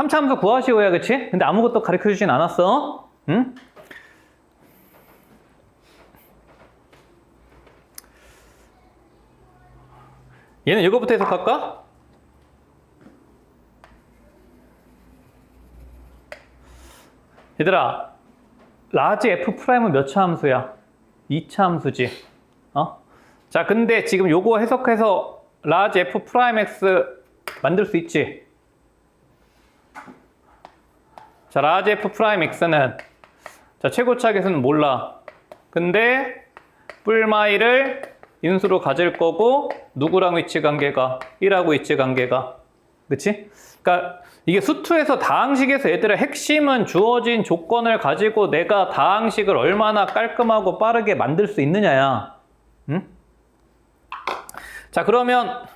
3차 함수 구하시오야, 그치? 근데 아무것도 가르쳐 주진 않았어. 응? 얘는 이거부터 해석할까? 얘들아, 라지 f 프라임은 몇 차 함수야? 2차 함수지. 어? 자, 근데 지금 요거 해석해서 라지 f 프라임 x 만들 수 있지? 자, 라지 f 프라임 x는 자, 최고차 계수는 몰라. 근데 뿔마이를 인수로 가질 거고 누구랑 위치 관계가 1하고 위치 관계가 그치? 그러니까 이게 수투에서 다항식에서 얘들아 핵심은 주어진 조건을 가지고 내가 다항식을 얼마나 깔끔하고 빠르게 만들 수 있느냐야. 응? 자 그러면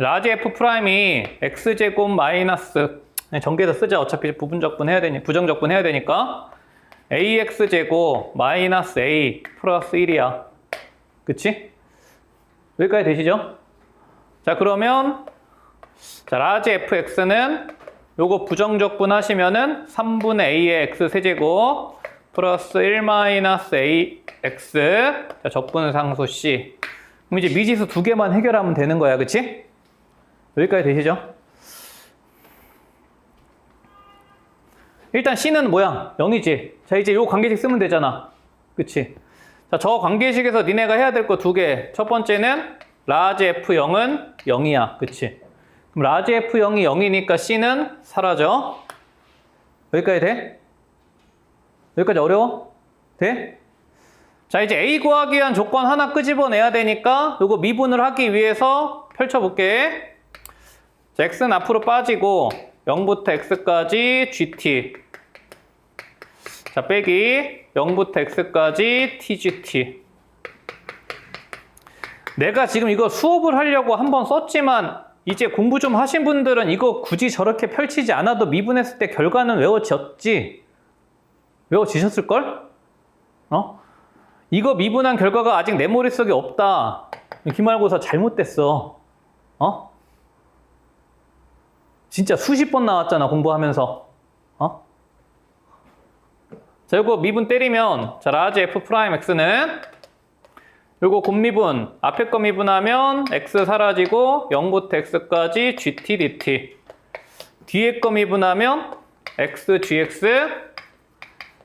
라지 f 프라임이 x 제곱 마이너스 그냥 전개해서 쓰자 어차피 부분적분 해야 되니 부정적분 해야 되니까 ax 제곱 마이너스 a 플러스 1이야. 그치? 여기까지 되시죠? 자 그러면 자 라지 fx는 요거 부정적분 하시면은 3분의 a의 x 세제곱 플러스 1 마이너스 ax 자 적분 상수 c 그럼 이제 미지수 두 개만 해결하면 되는 거야 그치? 여기까지 되시죠? 일단 C는 뭐야? 0이지. 자, 이제 요 관계식 쓰면 되잖아. 그치? 자, 저 관계식에서 니네가 해야 될 거 두 개. 첫 번째는 라지 F0은 0이야. 그치? 그럼 라지 F0이 0이니까 C는 사라져. 여기까지 돼? 여기까지 어려워? 돼? 자, 이제 A 구하기 위한 조건 하나 끄집어내야 되니까 요거 미분을 하기 위해서 펼쳐볼게. 자, X는 앞으로 빠지고 0부터 X까지 GT 자 빼기 0부터 X까지 TGT 내가 지금 이거 수업을 하려고 한번 썼지만 이제 공부 좀 하신 분들은 이거 굳이 저렇게 펼치지 않아도 미분했을 때 결과는 외워졌지 외워지셨을걸? 어? 이거 미분한 결과가 아직 내 머릿속에 없다 기말고사 잘못됐어 어? 진짜 수십 번 나왔잖아 공부하면서. 어? 자 이거 미분 때리면 자 라지 f 프라임 x는 요거 곱미분 앞에 거 미분하면 x 사라지고 0부터 x까지 gt dt 뒤에 거 미분하면 x gx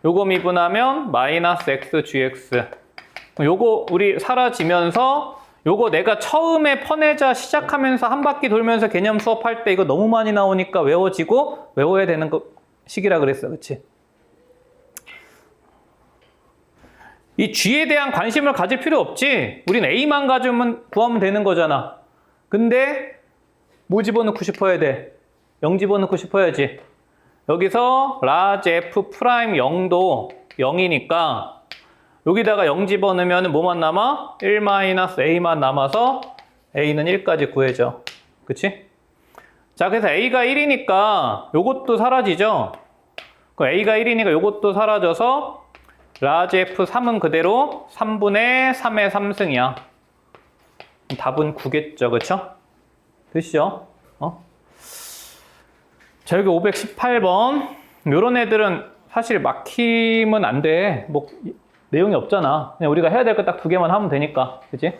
요거 미분하면 마이너스 x gx 요거 우리 사라지면서 요거 내가 처음에 퍼내자 시작하면서 한 바퀴 돌면서 개념 수업할 때 이거 너무 많이 나오니까 외워지고 외워야 되는 거 시기라 그랬어. 그치? 이 G에 대한 관심을 가질 필요 없지. 우린 A만 가지면 구하면 되는 거잖아. 근데 뭐 집어넣고 싶어야 돼? 0 집어넣고 싶어야지. 여기서 라지 F 프라임 0도 0이니까 여기다가 0 집어넣으면 뭐만 남아? 1-a만 남아서 a는 1까지 구해줘. 그치? 자, 그래서 a가 1이니까 요것도 사라지죠? 그 a가 1이니까 요것도 사라져서 라지 f3은 그대로 3분의 3의 3승이야. 답은 9겠죠, 그쵸? 되시죠? 어? 자, 여기 518번. 요런 애들은 사실 막히면 안 돼. 뭐, 내용이 없잖아. 그냥 우리가 해야 될 거 딱 두 개만 하면 되니까. 그지?